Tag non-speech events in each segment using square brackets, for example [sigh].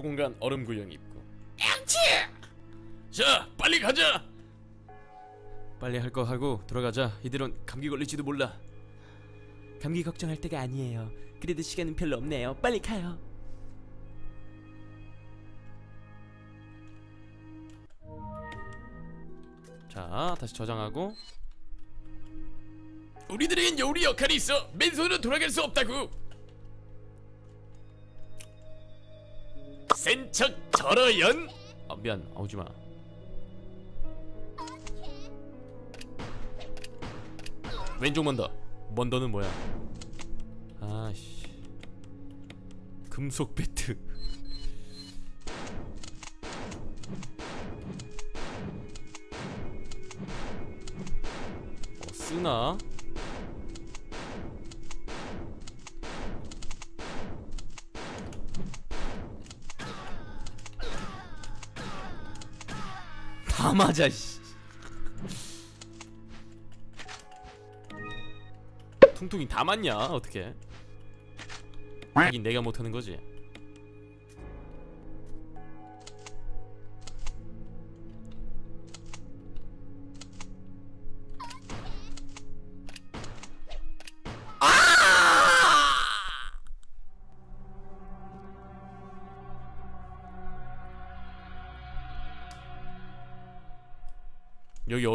소공간 얼음 구형 입구. 양치! 자 빨리 가자! 빨리 할 거 하고 들어가자. 이대론 감기 걸릴지도 몰라. 감기 걱정할 때가 아니에요. 그래도 시간은 별로 없네요. 빨리 가요. 자 다시 저장하고. 우리들에겐 요리 역할이 있어. 맨손으로 돌아갈 수 없다고 센척 저러연. 아 미안 아, 오지마. 왼쪽 먼더. 먼더는 뭐야? 아씨. 금속 배트. 어, 쓰나? 다 맞아 씨. 퉁퉁이 다 맞냐? 어떻게? 하긴 내가 못하는 거지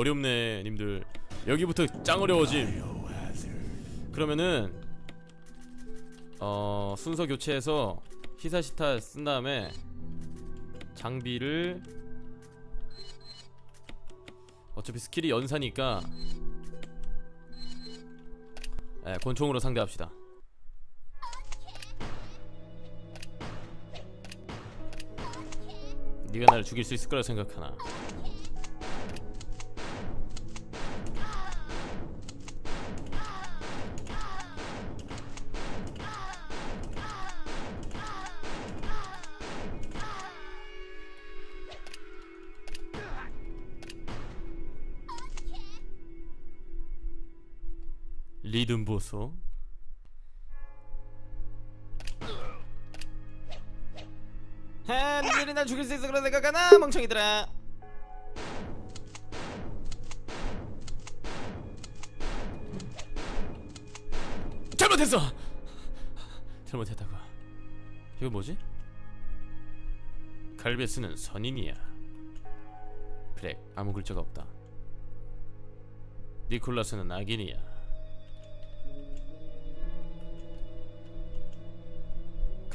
어렵네 님들. 여기부터 짱 어려워짐. 그러면은 어 순서 교체해서 히사시타 쓴 다음에 장비를 어차피 스킬이 연사니까 예, 권총으로 상대합시다. 네가 나를 죽일 수 있을 거라 생각하나 보소 아, 니들이 날 죽일 수 있어 그런 생각하나 멍청이들아. 잘못했어! 잘못했다고. 이거 뭐지? 갈베스는 선인이야. 그래 아무 글자가 없다. 니콜라스는 악인이야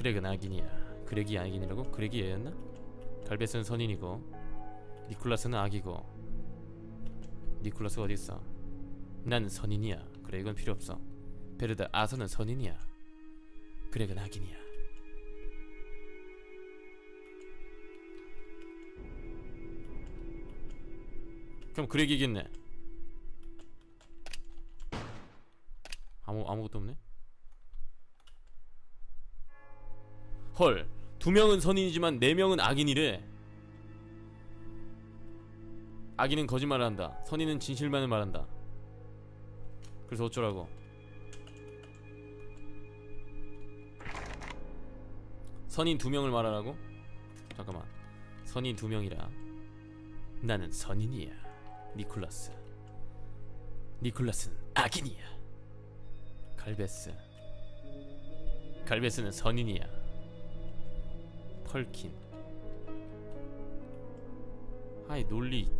그렉은 악인이야 그렉이 악인이라고? 그렉이 얘였나? 갈베스는 선인이고 니콜라스는 악이고. 니콜라스 어딨어? 난 선인이야. 그래 이건 필요 없어. 베르다 아서는 선인이야. 그렉은 악인이야. 그럼 그렉이 이겠네. 아무, 아무것도 없네 헐 두 명은 선인이지만 네 명은 악인이래. 악인은 거짓말을 한다. 선인은 진실만을 말한다. 그래서 어쩌라고? 선인 두 명을 말하라고? 잠깐만. 선인 두 명이라. 나는 선인이야. 니콜라스. 니콜라스는 악인이야. 갈베스. 갈베스는 선인이야 펄킨 하이 논리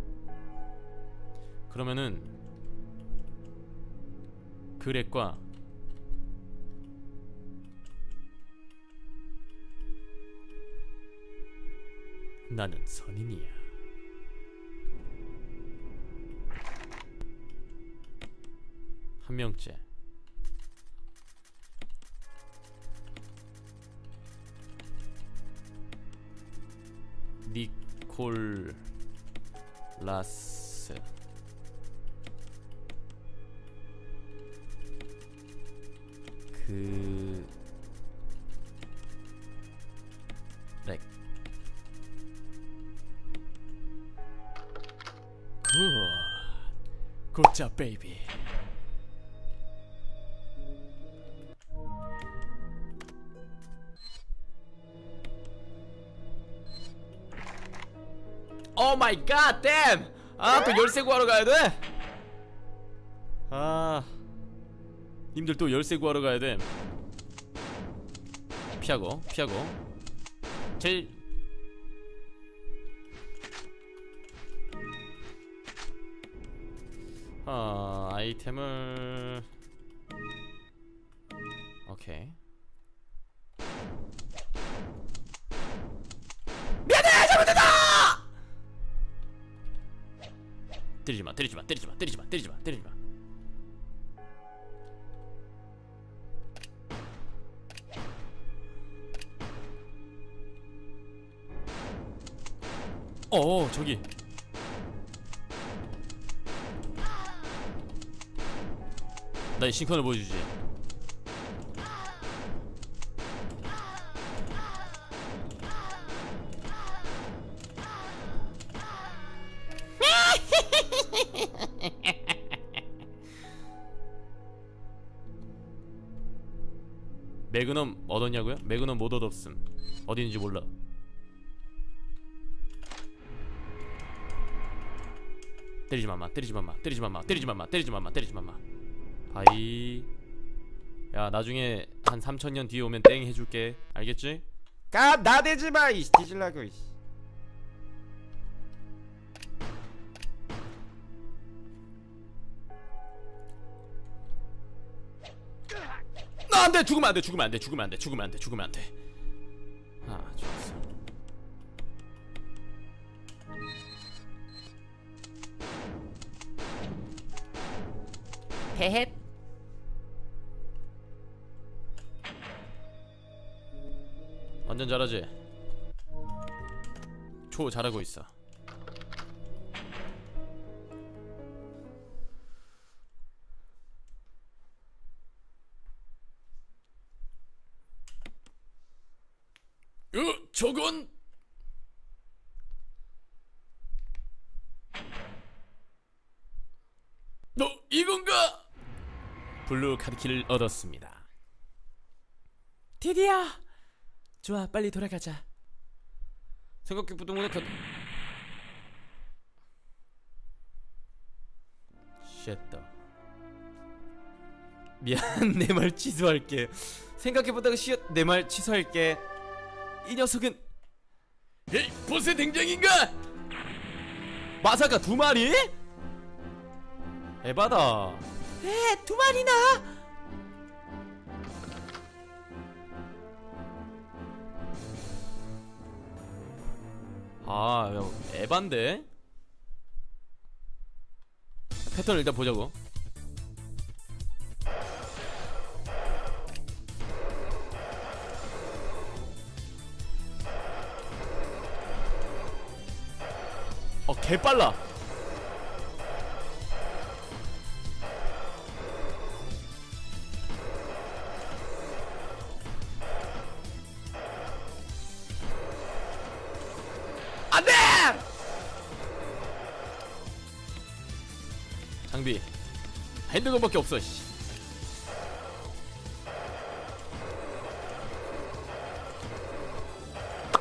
그러면은 그렉과 나는 선인이야. 한 명째. 니콜 라스 그 렉. 굿. 굿잡 베이비. 오 마이 갓 댐! 아또 열쇠 구하러 가야 돼? 아 님들 또 열쇠 구하러 가야 돼. 피하고 피하고. 제일 아 아이템을. 오케이 때리지 마 때리지 마 때리지 마 때리지 마 때리지 마 때리지 마. 어 저기. 나의 싱컨을 보여주지 매그넘 얻었냐고요? 매그넘 못 얻었음. 어디 있는지 몰라. 때리지 마마. 때리지 마마. 때리지 마마. 때리지 마마. 때리지 마마. 때리지 마마. 바이. 야 나중에 한 3천년 뒤에 오면 땡 해줄게. 알겠지? 까 나대지 마 이씨. 뒤질라고 이씨 안돼 죽으면 안돼 죽으면 안돼 죽으면 안돼 죽으면 안돼 죽으면 안돼. 아 좋았어 헤헷. 완전 잘하지? 초 잘하고 있어 저건 너 이건가? 블루 카드키를 얻었습니다. 드디어. 좋아, 빨리 돌아가자. 생각해 보던 거는 그... 쉣다 미안 [laughs] 내 말 취소할게. 생각해보다가 쉬었 내 말 취소할게 이 녀석은 에이 보스 등장인가? 마사카 두 마리? 에바다 에, 두 마리나. 아, 야, 에반데? 패턴 일단 보자고. 어, 개 빨라. 안 돼! 장비. 핸드건밖에 없어, 씨.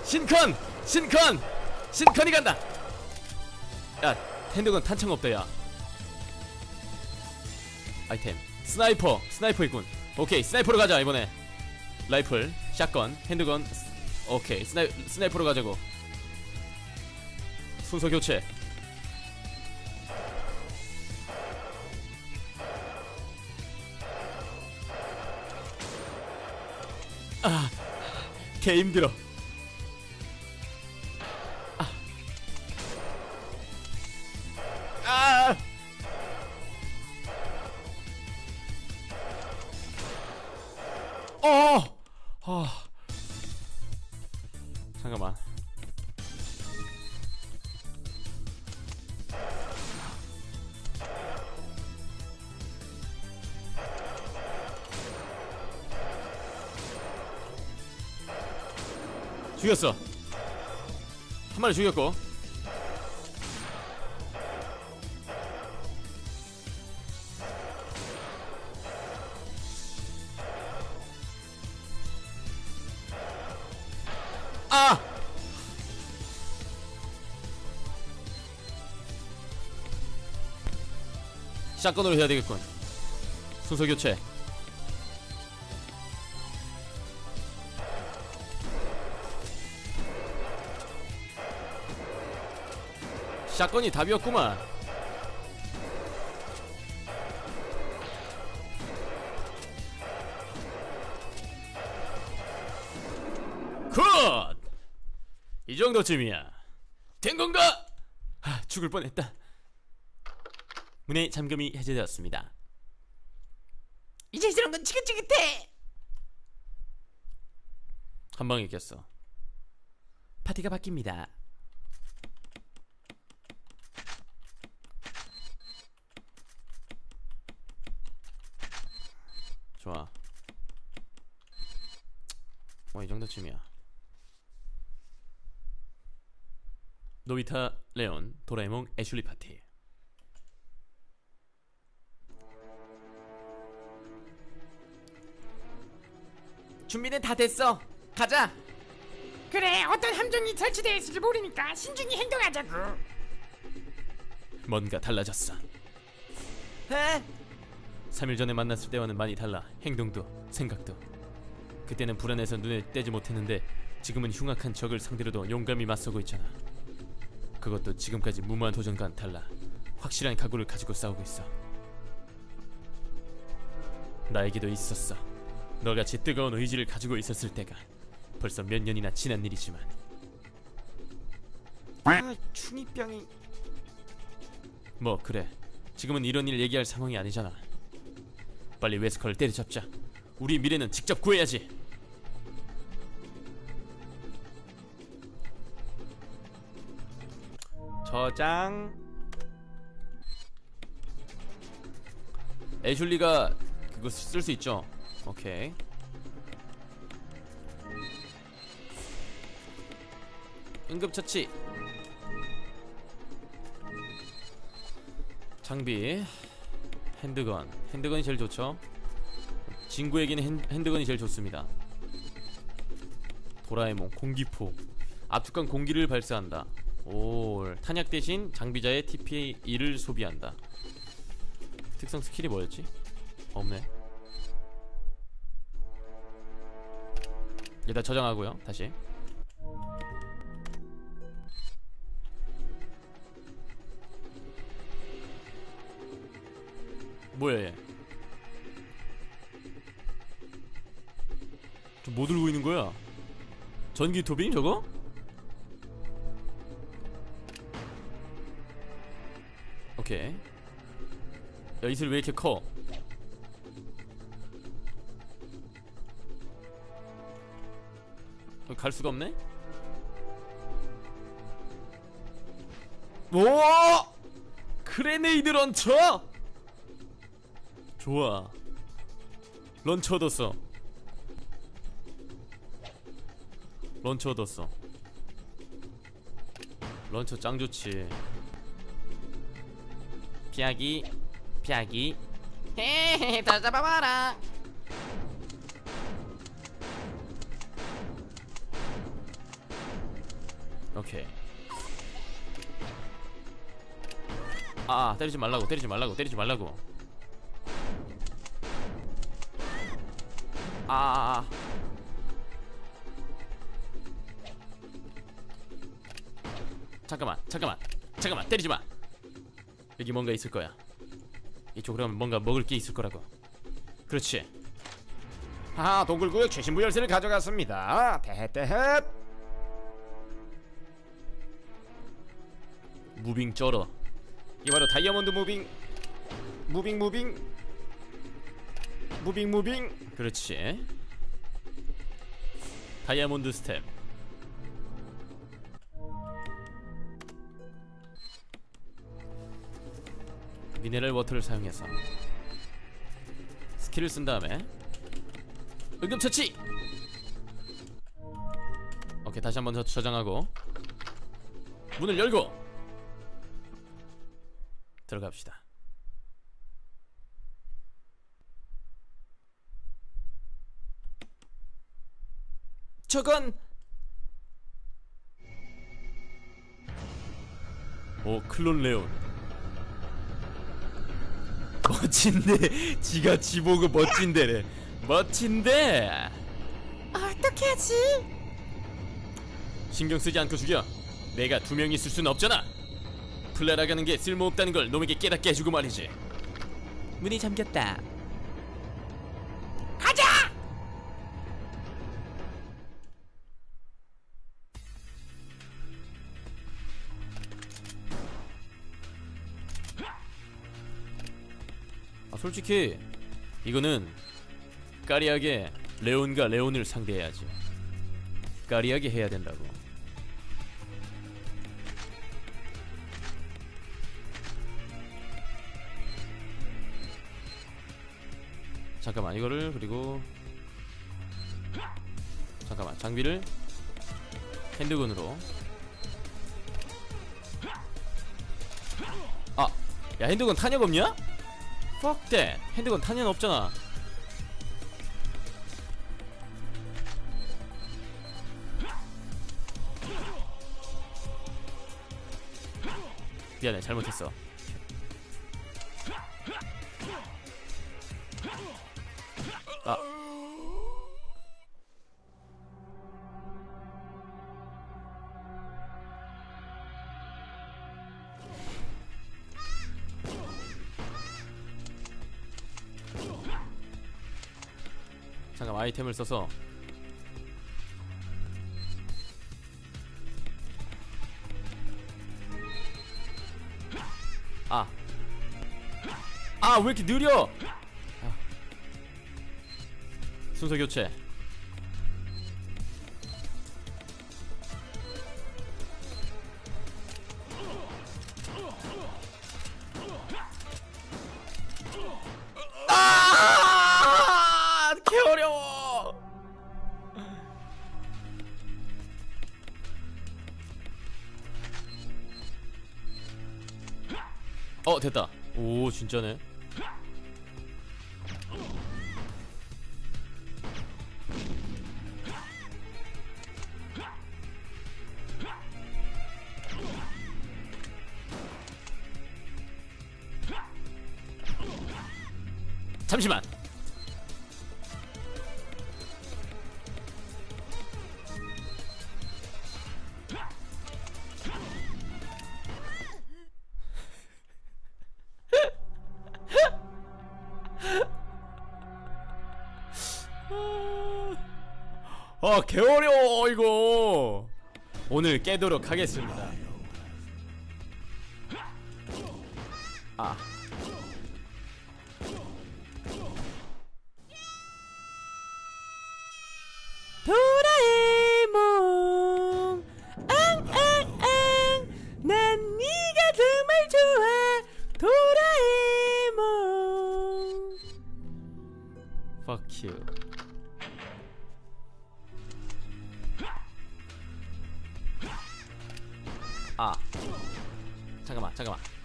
신컨! 신컨! 신컨이 간다! 야, 핸드건 탄창 없다, 야. 아이템. 스나이퍼! 스나이퍼 있군. 오케이, 스나이퍼로 가자, 이번에. 라이플, 샷건, 핸드건. 스- 오케이, 스나이, 스나이퍼로 가자고. 순서 교체. 아, 개 힘들어. 죽였어. 한 마리 죽였고. 아! 샷건으로 해야 되겠군. 순서 교체. 샷건이 답이었구만 굿! 이 정도쯤이야 된 건가? 아, 죽을 뻔했다. 문의 잠금이 해제되었습니다. 이제 이런 건 지긋지긋해. 한 방에 깼어 파티가 바뀝니다. 좋아 뭐이 정도쯤이야 노비타 레온 도라에몽 애슐리 파티 준비는 다 됐어. 가자. 그래 어떤 함정이 설치되어 있을지 모르니까 신중히 행동하자고 뭔가 달라졌어 에? 3일 전에 만났을 때와는 많이 달라 행동도 생각도 그때는 불안해서 눈에 떼지 못했는데 지금은 흉악한 적을 상대로도 용감히 맞서고 있잖아. 그것도 지금까지 무모한 도전과는 달라 확실한 각오를 가지고 싸우고 있어. 나에게도 있었어. 너같이 뜨거운 의지를 가지고 있었을 때가 벌써 몇 년이나 지난 일이지만. 아 충이병이. 뭐 그래. 지금은 이런 일 얘기할 상황이 아니잖아. 빨리 웨스커를 때려잡자. 우리 미래는 직접 구해야지 저장. 애슐리가 그거 쓸 수 있죠? 오케이. 응급처치. 장비. 핸드건. 핸드건이 제일 좋죠? 진구에게는 핸, 핸드건이 제일 좋습니다. 도라에몽 공기포. 압축한 공기를 발사한다 오 탄약 대신 장비자의 TP2를 소비한다 특성 스킬이 뭐였지? 없네 일단 저장하고요 다시 뭐야 얘? 저뭐 들고 있는 거야? 전기 투빈 저거? 오케이 야 이슬 왜 이렇게 커? 여기 갈 수가 없네? 오! 크레네이드 런처! 좋아 런처 얻었어 런처 얻었어 런처 짱 좋지 피하기, 피하기. 헤헤, 다 잡아봐라. 오케이 아 때리지 말라고 때리지 말라고 때리지 말라고 아, 아, 아. 잠깐만 잠깐만 잠깐만 때리지 마 여기 뭔가 있을 거야. 이쪽으로 가면 뭔가 먹을 게 있을 거라고. 그렇지. 아 동굴구역 최신부 열쇠를 가져갔습니다. 대헷대헷. 무빙 쩔어. 이게 바로 다이아몬드 무빙. 무빙 무빙. 무빙 무빙. 그렇지. 다이아몬드 스텝 미네랄 워터를 사용해서 스킬을 쓴 다음에 응급처치! 오케이 다시 한번 저- 저장하고 문을 열고 들어갑시다. 저건 오 클론 레온 멋진데 지가 지보고 멋진데래. 멋진데! 어떻게 하지? 신경 쓰지 않고 죽여. 내가 두 명 있을 순 없잖아. 플레라가는 게 쓸모없다는 걸 놈에게 깨닫게 해주고 말이지. 문이 잠겼다. 솔직히 이거는 까리하게 레온과 레온을 상대해야지 까리하게 해야 된다고 잠깐만 이거를 그리고 잠깐만 장비를 핸드건으로 아! 야 핸드건 탄약 없냐? Fuck that. 핸드건 탄약 없잖아. 미안해 잘못했어 아이템을 써서 아. 아, 왜 이렇게 느려? 아. 순서 교체. 진짜네 잠시만 개어려워 이거. 오늘 깨도록 하겠습니다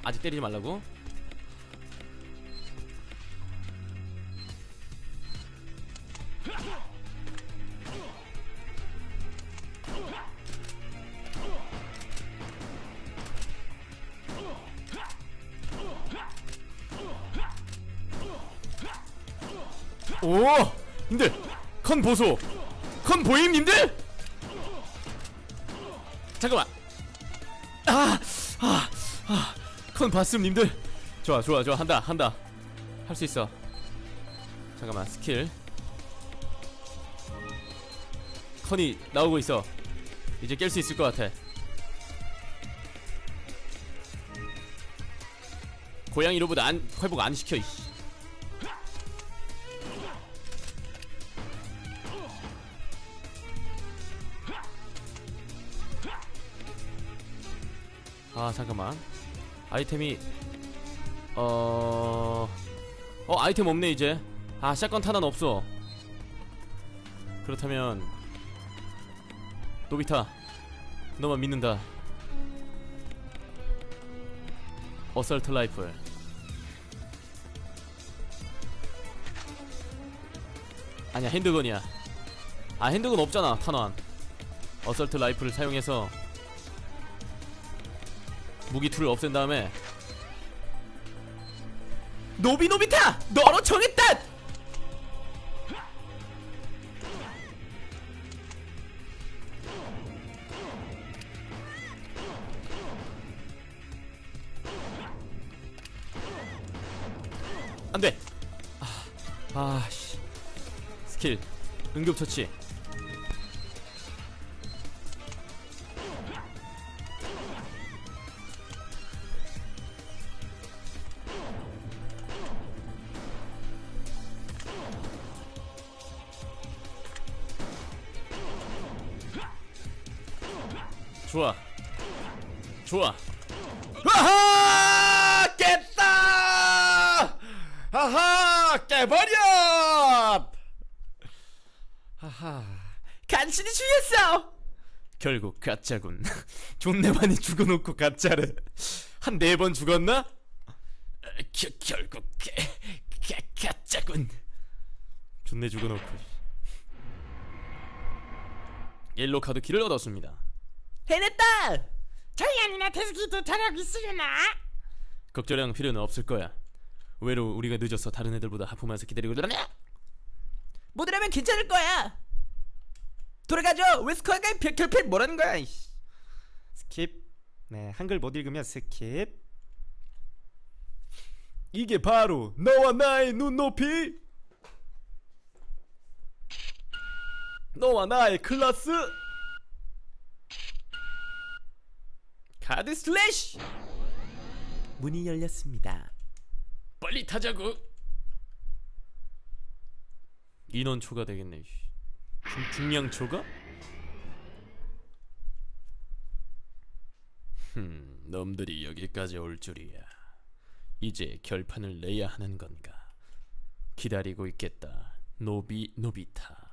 아직 때리지 말라고? 오! 님들 컨 보소. 컨 보임 님들? 잠깐만. 아아아 컨 봤음 님들. 좋아 좋아 좋아. 한다 한다. 할 수 있어. 잠깐만 스킬. 컨이 나오고 있어. 이제 깰 수 있을 것 같아. 고양이 로봇 안 회복 안 시켜 이씨. 아 잠깐만 아이템이 어... 어 아이템 없네 이제. 아 샷건 탄환 없어. 그렇다면 노비타 너만 믿는다. 어설트 라이플. 아니야 핸드건이야. 아 핸드건 없잖아 탄환. 어설트 라이플을 사용해서 무기 툴을 없앤 다음에. 노비노비타! 너로 정했다! 안돼. 아, 아씨. 스킬. 응급처치 결국 가짜군. [laughs] 존내 많이 죽어놓고 가짜를 한 네 번 죽었나? 겨, 결국 가, 가, 가짜군. 존내 죽어놓고. 옐로 카드 키를 얻었습니다. 해냈다 저희 아니나 데스키도 저력 있으려나? 걱정할 필요는 없을 거야. 의외로 우리가 늦어서 다른 애들보다 하품하면서 기다리고 있더라. 뭐들하면 괜찮을 거야 돌아가죠 웨스커가 결핍 뭐라는 거야 이씨. 스킵. 네, 한글 못 읽으면 스킵. 이게 바로 너와 나의 눈높이. 너와 나의 클라스. 카드 슬래시. 문이 열렸습니다 빨리 타자고. 인원 초과되겠네. 씨. 중- 중량 초과? 흠, 놈들이 여기까지 올 줄이야. 이제 결판을 내야 하는 건가? 기다리고 있겠다. 노비 노비타.